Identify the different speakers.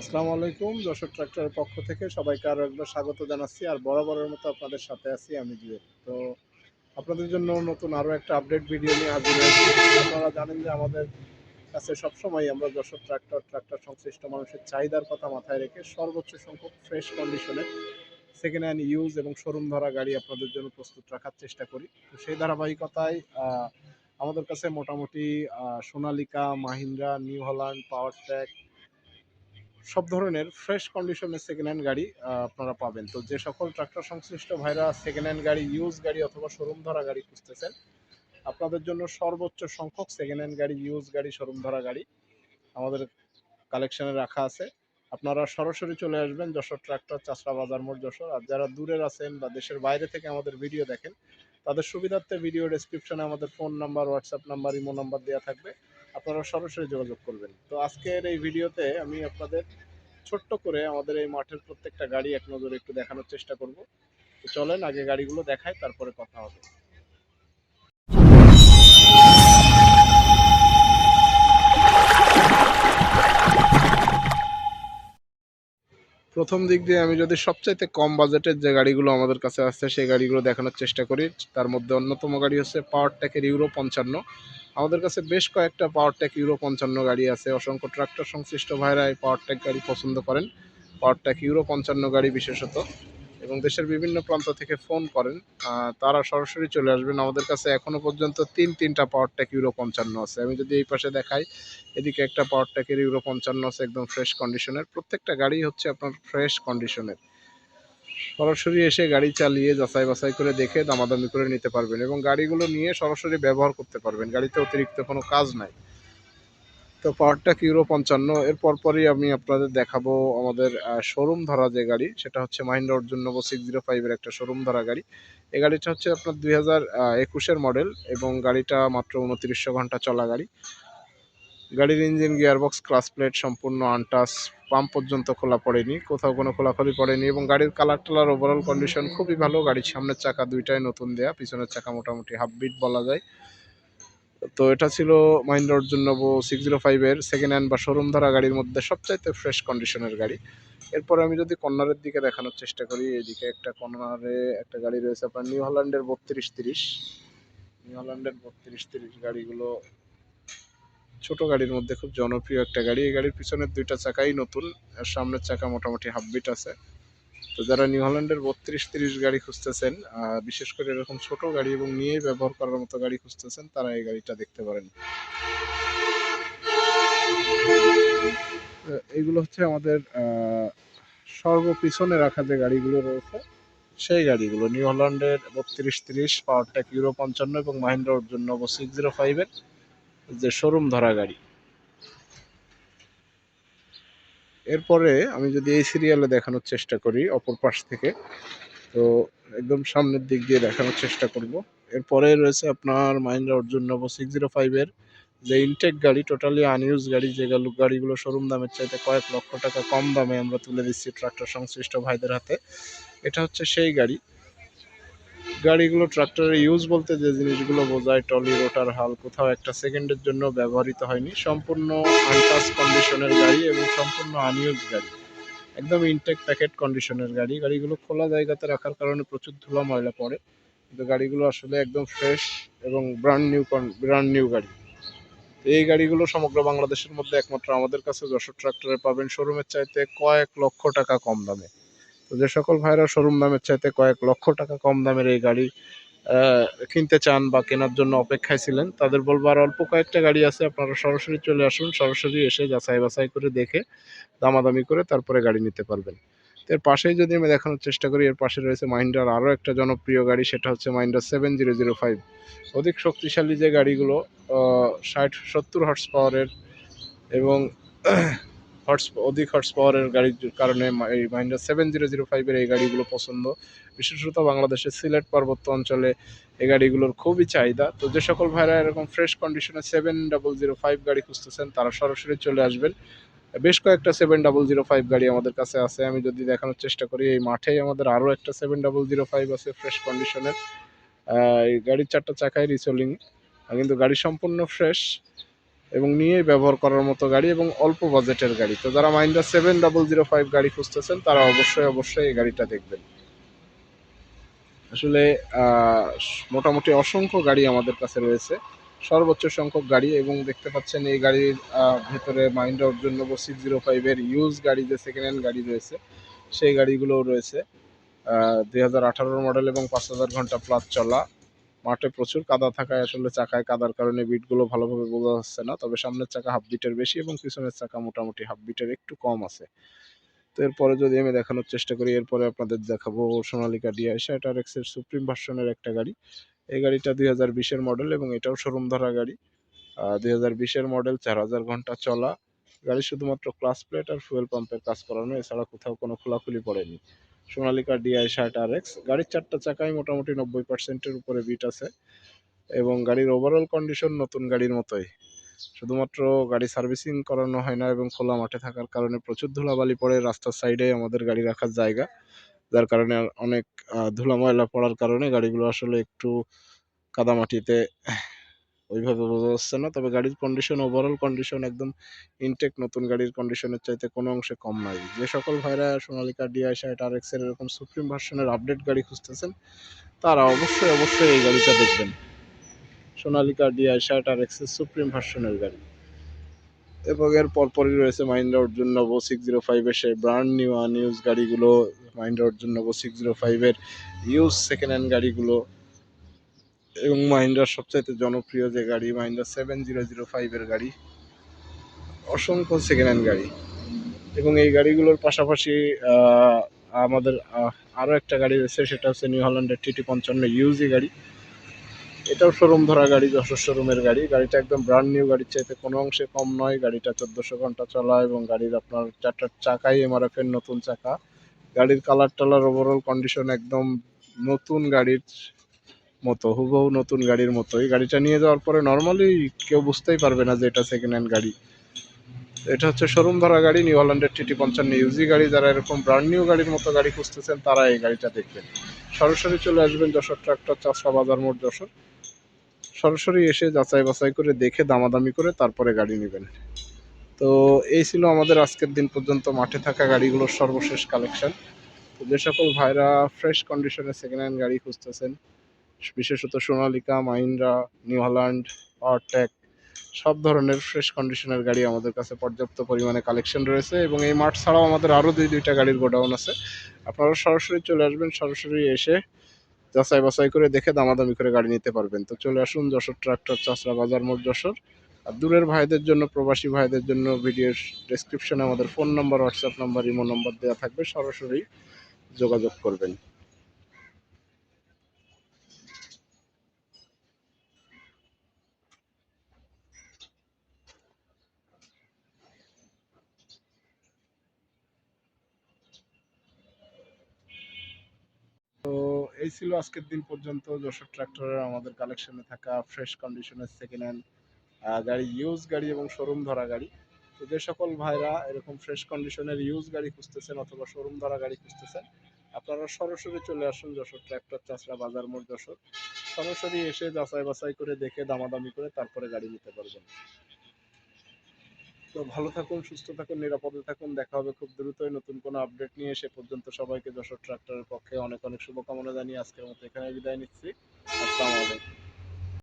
Speaker 1: আসসালামু আলাইকুম, যশোর ট্রাক্টরের পক্ষ থেকে সবাইকে আরও একবার স্বাগত জানাচ্ছি, আর বরাবরের মতো আপনাদের সাথে আছি আমি জুয়েল তো আপনাদের জন্য নতুন আরও একটা আপডেট ভিডিও নিয়ে হাজির হয়েছি। আপনারা জানেন যে আমাদের কাছে সবসময় আমরা যশোর ট্রাক্টর ট্রাক্টর সংশ্লিষ্ট মানুষের চাহিদার কথা মাথায় রেখে সর্বোচ্চ সংখ্যক ফ্রেশ কন্ডিশনে সেকেন্ড হ্যান্ড ইউজ এবং শোরুম ধরা গাড়ি আপনাদের জন্য প্রস্তুত রাখার চেষ্টা করি। তো সেই ধারাবাহিকতায় আমাদের কাছে মোটামুটি Sonalika, Mahindra New Holland Powertrac সব ধরনের ফ্রেশ কন্ডিশনের সেকেন্ড হ্যান্ড গাড়ি আপনারা পাবেন। তো যে সকল ট্রাক্টর সংশ্লিষ্ট ভাইরা সেকেন্ড হ্যান্ড গাড়ি ইউজ গাড়ি অথবা শোরুম ধরা গাড়ি খুঁজতেছেন, আপনাদের জন্য সর্বোচ্চ সংখ্যক সেকেন্ড হ্যান্ড গাড়ি ইউজ গাড়ি শোরুম ধরা গাড়ি আমাদের কালেকশনে রাখা আছে। আপনারা সরাসরি চলে আসবেন যশোর ট্রাক্টর চাষরা বাজার মোড় যশোর। আর যারা দূরের আছেন বা দেশের বাইরে থেকে আমাদের ভিডিও দেখেন, তাদের সুবিধার্থে ভিডিও ডেসক্রিপশনে আমাদের phone number WhatsApp number imo number দেওয়া থাকবে। আপনারা সরাসরি যোগাযোগ করবেন। তো আজকের এই ভিডিওতে আমি আপনাদের ছোট্ট করে আমাদের এই মাঠের প্রত্যেকটা গাড়ি এক নজরে একটু দেখানোর চেষ্টা করব। তো চলেন, আগে গাড়িগুলো দেখাই, তারপরে কথা হবে। প্রথম দিক দিয়ে আমি যদি সবচাইতে কম বাজেটের যে গাড়িগুলো আমাদের কাছে আসছে সেই গাড়িগুলো দেখানোর চেষ্টা করি। তার মধ্যে অন্যতম গাড়ি হচ্ছে পাওয়ার ট্যাকের ইউরো পঞ্চান্ন। আমাদের কাছে বেশ কয়েকটা পাওয়ার ট্যাক ইউরো পঞ্চান্ন গাড়ি আছে। অসংখ্য ট্রাক্টর সংশ্লিষ্ট ভাইরা এই পাওয়ার ট্যাক গাড়ি পছন্দ করেন। পাওয়ার ট্যাক ইউরো পঞ্চান্ন গাড়ি বিশেষত। এবং দেশের বিভিন্ন প্রান্ত থেকে ফোন করেন। তারা সরাসরি চলে আসবেন। আমাদের কাছে এখনও পর্যন্ত তিন তিনটা পাওয়ার ট্যাক ইউরো পঞ্চান্ন আছে। আমি যদি এই পাশে দেখাই, এদিকে একটা পাওয়ার ট্যাকের ইউরো পঞ্চান্ন আছে, একদম ফ্রেশ কন্ডিশনের প্রত্যেকটা গাড়ি হচ্ছে আপনার ফ্রেশ কন্ডিশনের সরাসরি এসে গাড়ি চালিয়ে যাচাই বাছাই করে দেখে দামাদামি করে নিতে পারবেন এবং গাড়িগুলো নিয়ে সরাসরি ব্যবহার করতে পারবেন। গাড়িতে অতিরিক্ত কোনো কাজ নাই। তো পাওয়ারটাক ইউরো পঞ্চান্ন? এর পরপরই আমি আপনাদের দেখাবো আমাদের শোরুম ধরা যে গাড়ি, সেটা হচ্ছে মাহিন্দ্রা অর্জুন নবো সিক্স জিরো ফাইভের একটা শোরুম ধরা গাড়ি। এই গাড়িটা হচ্ছে আপনার দুই হাজার একুশের মডেল এবং গাড়িটা মাত্র উনত্রিশশো ঘণ্টা চলা গাড়ি। গাড়ির ইঞ্জিন, গিয়ারবক্স, ক্লাস প্লেট সম্পূর্ণ আনটাস পাম্প পর্যন্ত খোলা পড়েনি, কোথাও কোনো খোলাখুলি পড়েনি এবং গাড়ির কালার টালার ওভারঅল কন্ডিশন খুবই ভালো। গাড়ির সামনের চাকা দুইটাই নতুন দেয়া, পিছনের চাকা মোটামুটি হাফ বিট বলা যায়। তো এটা ছিল মাহিন্দ্রা অর্জুন নবো সিক্স জিরো ফাইভের সেকেন্ড হ্যান্ড বা শোরুম ধরা গাড়ির মধ্যে সবচাইতে ফ্রেশ কন্ডিশনের গাড়ি। এরপরে আমি যদি কর্নারের দিকে দেখানোর চেষ্টা করি, এদিকে একটা কর্নারে একটা গাড়ি রয়েছে আপনার নিউ হল্যান্ডের বত্রিশ তিরিশ। নিউ হল্যান্ডের বত্রিশ তিরিশ গাড়িগুলো ছোট গাড়ির মধ্যে খুব জনপ্রিয় একটা গাড়ি। এই গাড়ির পিছনের দুইটা চাকাই নতুন আর সামনের চাকা মোটামুটি হাফ বিট আছে। তো যারা নিউ হল্যান্ডের বত্রিশ তিরিশ গাড়ি খুঁজতেছেন বিশেষ করে এরকম ছোট গাড়ি এবং নিয়ে ব্যবহার করার মতো গাড়ি খুঁজতেছেন, তারা এই গাড়িটা দেখতে পারেন। এইগুলো হচ্ছে আমাদের সর্ব পিছনে রাখা যে গাড়িগুলো রয়েছে, সেই গাড়িগুলো। নিউ হল্যান্ডের বত্রিশ তিরিশ পাওয়ার ট্যাক ইউরো পঞ্চান্ন এবং মাহিন্দ্রা অর্জুন নবো সিক্স জিরো ফাইভের যে শোরুম ধরা গাড়ি। এরপরে আমি যদি এই সিরিয়ালে দেখানোর চেষ্টা করি, অপর পাশ থেকে, তো একদম সামনের দিক দিয়ে দেখানোর চেষ্টা করব। এরপরে রয়েছে আপনার মাহিন্দ্রা অর্জুন নবো সিক্স জিরো ফাইভের যে ইনটেক গাড়ি টোটালি আনইউজ গাড়ি, যে গালু- গাড়িগুলো শোরুম দামের চাইতে কয়েক লক্ষ টাকা কম দামে আমরা তুলে দিচ্ছি ট্রাক্টর সংশ্লিষ্ট ভাইদের হাতে, এটা হচ্ছে সেই গাড়ি। গাড়িগুলো ট্রাক্টরের ইউজ বলতে যে জিনিসগুলো বোঝায় টলি রোটার, হাল, কোথাও একটা সেকেন্ডের জন্য ব্যবহৃত হয়নি। সম্পূর্ণ আনটাচ কন্ডিশনের গাড়ি এবং সম্পূর্ণ আনইউজ গাড়ি। একদম ইনটেক প্যাকেট কন্ডিশনের গাড়ি। গাড়িগুলো খোলা জায়গাতে রাখার কারণে প্রচুর ধুলা, ময়লা পড়ে। কিন্তু গাড়িগুলো আসলে একদম ফ্রেশ এবং ব্র্যান্ড নিউ ব্র্যান্ড নিউ গাড়ি। এই গাড়িগুলো সমগ্র বাংলাদেশের মধ্যে একমাত্র আমাদের কাছে যশোর ট্রাক্টরে পাবেন। শোরুমের চাইতে কয়েক লক্ষ টাকা কম দামে। তো যে সকল ভাইরা শোরুম দামের চাইতে কয়েক লক্ষ টাকা কম দামের এই গাড়ি কিনতে চান বা কেনার জন্য অপেক্ষায় ছিলেন, তাদের বলব আর অল্প কয়েকটা গাড়ি আছে, আপনারা সরাসরি চলে আসুন, সরাসরি এসে যাচাই বাছাই করে দেখে, দামাদামি করে তারপরে গাড়ি নিতে পারবেন। এর পাশেই যদি আমি দেখানোর চেষ্টা করি, এর পাশে রয়েছে মাহিন্দ্রার আরও একটা জনপ্রিয় গাড়ি, সেটা হচ্ছে Mahindra seven zero zero five অধিক শক্তিশালী যে গাড়িগুলো ষাট সত্তর হর্স পাওয়ারের এবং হর্স অধিক হর্স পাওয়ারের গাড়ির কারণে এই মাহিন্দ্রা সেভেন জিরো জিরো ফাইভের এই গাড়িগুলো পছন্দ। বিশেষত বাংলাদেশের সিলেট পার্বত্য অঞ্চলে এই গাড়িগুলোর খুবই চাহিদা। তো যে সকল ভাইরা এরকম ফ্রেশ কন্ডিশনে সেভেন ডাবল জিরো ফাইভ গাড়ি খুঁজতেছেন, তারা সরাসরি চলে আসবেন। বেশ কয়েকটা সেভেন ডাবল জিরো ফাইভ গাড়ি আমাদের কাছে আছে। আমি যদি দেখানোর চেষ্টা করি, এই মাঠেই আমাদের আরও একটা সেভেন ডাবল জিরো ফাইভ আছে ফ্রেশ কন্ডিশনের এই গাড়ির চারটা চাকায় রিসোলিং কিন্তু গাড়ি সম্পূর্ণ ফ্রেশ এবং নিয়েই ব্যবহার করার মতো গাড়ি এবং অল্প বাজেটের গাড়ি। তো যারা Mahindra seven double zero five গাড়ি খুঁজতেছেন, তারা অবশ্যই অবশ্যই এই গাড়িটা দেখবেন। আসলে মোটামুটি অসংখ্য গাড়ি আমাদের কাছে রয়েছে। সর্বোচ্চ সংখ্যক গাড়ি এবং দেখতে পাচ্ছেন এই গাড়ির ভেতরে মাইন্ডা জন্য সিক্স জিরো ফাইভের ইউজ গাড়ি, যে সেকেন্ড হ্যান্ড গাড়ি রয়েছে, সেই গাড়িগুলোও রয়েছে। দুই হাজার আঠারোর মডেল এবং পাঁচ হাজার ঘণ্টা প্লাস চলা। মাঠে প্রচুর কাদা থাকায় আসলে চাকায় কাদার কারণে বিটগুলো ভালোভাবে বোঝা যাচ্ছে না। তবে সামনের চাকা হাফ বিটের বেশি এবং পিছনের চাকা মোটামুটি হাফ বিটের একটু কম আছে। তো এরপরে যদি আমি দেখানোর চেষ্টা করি, এরপরে আপনাদের দেখাবো সোনালিকা ডিআই শার্টার এক্সের সুপ্রিম ভার্সনের একটা গাড়ি। এই গাড়িটা দুই হাজার বিশের মডেল এবং এটাও শোরুম ধরা গাড়ি। দুই হাজার বিশের মডেল চার হাজার ঘণ্টা চলা। গাড়ি শুধুমাত্র ক্লাস প্লেট আর ফুয়েল পাম্পের কাজ করানো, এছাড়া কোথাও কোনো খোলাখুলি পড়েনি। সোনালিকা ডিআই শার্ট আর এক্স গাড়ির চারটা চাকাই মোটামুটি নব্বই পার্সেন্টের উপরে বিট আছে। এবং গাড়ির ওভারঅল কন্ডিশন নতুন গাড়ির মতোই। শুধুমাত্র গাড়ি সার্ভিসিং করানো হয় না এবং খোলা মাঠে থাকার কারণে প্রচুর ধুলাবালি পড়ে রাস্তার সাইডে আমাদের গাড়ি রাখার জায়গা। যার কারণে অনেক ধুলা ময়লা পড়ার কারণে গাড়িগুলো আসলে একটু কাদামাটিতে ওইভাবে বোঝা যাচ্ছে না। তবে গাড়ির কন্ডিশন ওভারঅল কন্ডিশন একদম ইনটেক নতুন গাড়ির কন্ডিশনের চাইতে কোনো অংশে কম নাই। যে সকল ভাইরা সোনালিকা ডিআই শার্ট আর এক্সের এরকম সুপ্রিম ভার্সনের আপডেট গাড়ি খুঁজতেছেন, তারা অবশ্যই অবশ্যই এই গাড়িটা দেখবেন। সোনালিকা ডিআই শার্ট আর এক্সের সুপ্রিম ভার্সনের গাড়ি। এবং এর পরপরই রয়েছে Mahindra Arjun Novo six zero ফাইভের সেই ব্র্যান্ড নিউ আনইউজ গাড়িগুলো Mahindra Arjun Novo six zero ফাইভের ইউজ সেকেন্ড হ্যান্ড গাড়িগুলো। এবং মাহিন্দ্রার সবচাইতে জনপ্রিয় যে গাড়ি, মাহিন্দ্রা সেভেন জিরো জিরো ফাইভের গাড়ি, অসংখ্য সেকেন্ড হ্যান্ড গাড়ি। এবং এই গাড়িগুলোর পাশাপাশি আমাদের আরও একটা গাড়ি রয়েছে, সেটা হচ্ছে নিউ হল্যান্ডের টিটি পঞ্চান্ন ইউজি গাড়ি। এটাও শোরুম ধরা গাড়ি, যশোর শোরুমের গাড়ি। গাড়িটা একদম ব্র্যান্ড নিউ গাড়ির চাইতে কোনো অংশে কম নয়। গাড়িটা চোদ্দোশো ঘণ্টা চলা এবং গাড়ির আপনার চারটার চাকাই এমআরএফ এর নতুন চাকা। গাড়ির কালার টালার ওভারঅল কন্ডিশন একদম নতুন গাড়ির মতো, হুবহু নতুন গাড়ির মতো। এই গাড়িটা নিয়ে যাওয়ার পরে নর্মালি কেউ বুঝতেই পারবে না যে এটা সেকেন্ড হ্যান্ড গাড়ি। এটা হচ্ছে শোরুম ধরা গাড়ি নিউ হল্যান্ডের টিটি পঞ্চান্ন ইউজি গাড়ি। যারা এরকম ব্র্যান্ড নিউ গাড়ির মতো গাড়ি খুঁজতেছেন, তারা এই গাড়িটা দেখবেন। সরাসরি চলে আসবেন যশোর ট্রাক্টর, চাষা বাজার মোড় যশোর। সরাসরি এসে যাচাই বাছাই করে দেখে দামাদামি করে তারপরে গাড়ি নেবেন। তো এই ছিল আমাদের আজকের দিন পর্যন্ত মাঠে থাকা গাড়িগুলোর সর্বশেষ কালেকশন যে সকল ভাইরা ফ্রেশ কন্ডিশনে সেকেন্ড হ্যান্ড গাড়ি খুঁজতেছেন বিশেষত Sonalika, Mahindra, new Holland Powertrac, সব ধরনের ফ্রেশ কন্ডিশনের গাড়ি আমাদের কাছে পর্যাপ্ত পরিমাণে কালেকশন রয়েছে এবং এই মাঠ ছাড়াও আমাদের আরও দুই, দুইটা গাড়ির গোডাউন আছে। আপনারা সরাসরি চলে আসবেন, সরাসরি এসে যাচাই বাছাই করে দেখে দামাদামি করে গাড়ি নিতে পারবেন। তো চলে আসুন যশোর ট্রাক্টর চাষরা বাজার মোড় যশোর। আর দূরের ভাইদের জন্য, প্রবাসী ভাইদের জন্য ভিডিওর ডেসক্রিপশনে আমাদের phone number WhatsApp number imo number দেওয়া থাকবে, সরাসরি যোগাযোগ করবেন তো এই ছিল আজকের দিন পর্যন্ত। যশোর ট্রাক্টরের আমাদের কালেকশনে থাকা ফ্রেশ কন্ডিশনের সেকেন্ড হ্যান্ড গাড়ি ইউজ গাড়ি এবং শোরুম ধরা গাড়ি। তো যে সকল ভাইরা এরকম ফ্রেশ কন্ডিশনের ইউজ গাড়ি খুঁজতেছেন অথবা শোরুম ধরা গাড়ি খুঁজতেছেন, আপনারা সরাসরি চলে আসুন যশোর ট্র্যাক্টর চাষরা বাজার মোড় যশোর। সরাসরি এসে যাচাই বাছাই করে দেখে দামাদামি করে তারপরে গাড়ি নিতে পারবেন। তো ভালো থাকুন, সুস্থ থাকুন, নিরাপদে থাকুন। দেখা হবে খুব দ্রুতই। নতুন কোনো আপডেট নিয়ে সে পর্যন্ত সবাইকে যশোর ট্রাক্টরের পক্ষে অনেক অনেক শুভকামনা জানিয়ে আজকের মতো এখানে বিদায় নিচ্ছি। আসসালামু আলাইকুম।